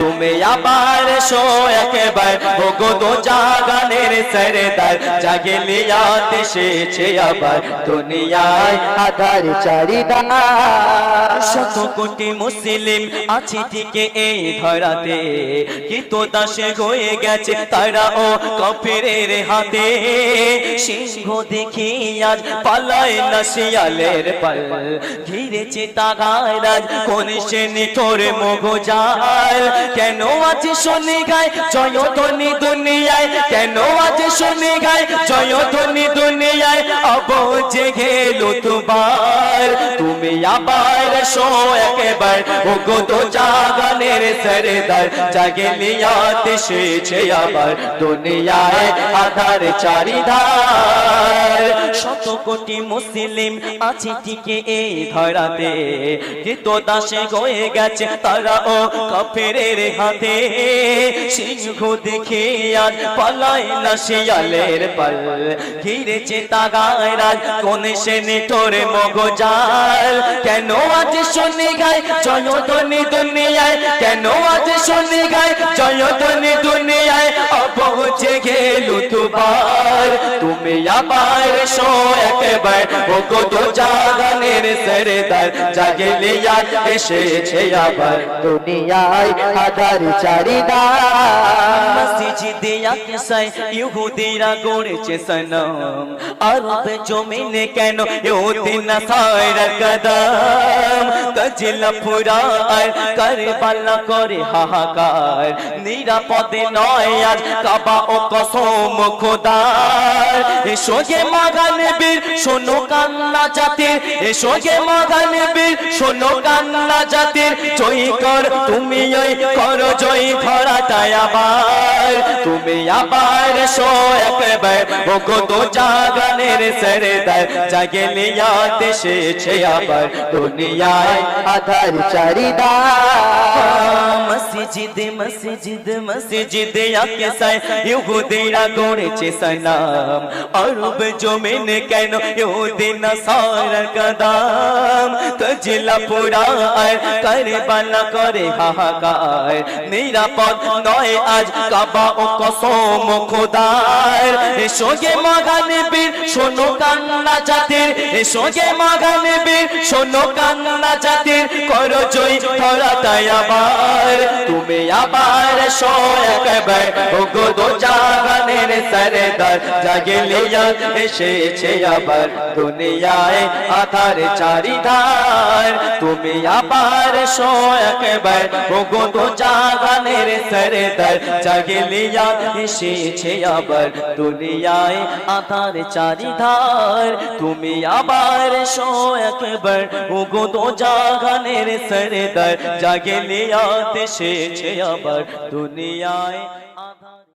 তুমি আবার শো একবার। ভোগো তো জাগানের সরদার, জাগলিয়াত এসেছে আবার দুনিয়ায় আধার চারিদা। শত কোটি মুসলিম আছে ঠিক এই ধরাতে। কিন্তু দাসে হয়ে গেছে তারা ও কফিরের হাতে। সিংহ দেখি আজ পালায় না শিয়ালের পাল। ঘিরেছে তাগায় রাজ কোন সে নিঠোর মগজাল। কেন আছে শুনে গায়? জয় ধ্বনি দুনিয়ায়। কেন আছে শুনে গায়? জয় ধ্বনি দুনিয়ায়। অব জেগে তোমার তুমি আবার শো একবার। ও গো তো জাগানের সরদার। জাগে লিয়াত এসেছে আবার। দুনিয়ায় আধার চারিধার। শত কোটি মুসলিম আছে টিকে এই ধরাতে। কিন্তু দাসে হয়ে গেছে তারা ও কাফেরের হাতে। সিংহ দেখে আজ পালাই না শিয়ালের পাল। ঘিরেছে তাগায় রাজ, কোন সে নিঠোরে মগজাল। কেন আজ শুনে গায় জয়ধ্বনি দুনিয়ায়। কেন আজ শুনে গায় জয়ধ্বনি দুনিয়ায়। অপৌঁছে গেল তুবার তুমি আবার শো একবার। ও কত জাগানের সরদার জাগলে ইয়াদ এসেছে আবার। দুনিয়ায় আধার চারিদা। মসজিদে আকসায় ইহুদিরা গড়েছে সনম। আরব জমিনে কেন কদম? পুরা আর কারবালা করে হাহাকার। নিরাপদে নয় আজ কাবা ও কসম খোদার এসো গে মাগান বীর শোনো কান্না জাতির। এসো গে মাগান বীর শোনো কান্না জাতির। জয় কর তুমি ওই কর, জয় ধরাটায় আবার। তুমি আবার শো একবার ও গো তো জাগানের সরদার। জাগে লিয়াত এসেছে আবার দুনিয়ায় আধার চারিদা মসজিদ মসজিদ মসজিদ আকসায় ইহুদিরা গড়েছে সনাম আরব জমিন কেন ইহুদিন সারা কদাম? তজলা পুরা আর কারবালা করে হাহাকার। নিরাপদ নয় আজ কাবা ও কসম খোদার। এসো গে মাগান বীর শোনো কান্না জাতির। এসো গে মাগান বীর শোনো কান্না জাতির। করো জয় ধরাটাই আবার। তুমি আবার শো একবার। ওগো দো জাগানের সরদার জাগলে ইয়াদ এসেছে আবার দুনিয়ায় আধার চারিধার। তুমি আবার শো একবার ওগো দো জাগানের সরদার জাগলে ইয়াদ এসেছে আবার দুনিয়ায় আধার চারিধার। তুমি আবার শো একবার ওগো দো জাগানের সরদার জাগে লিয়াতে এসেছে আবার দুনিয়ায়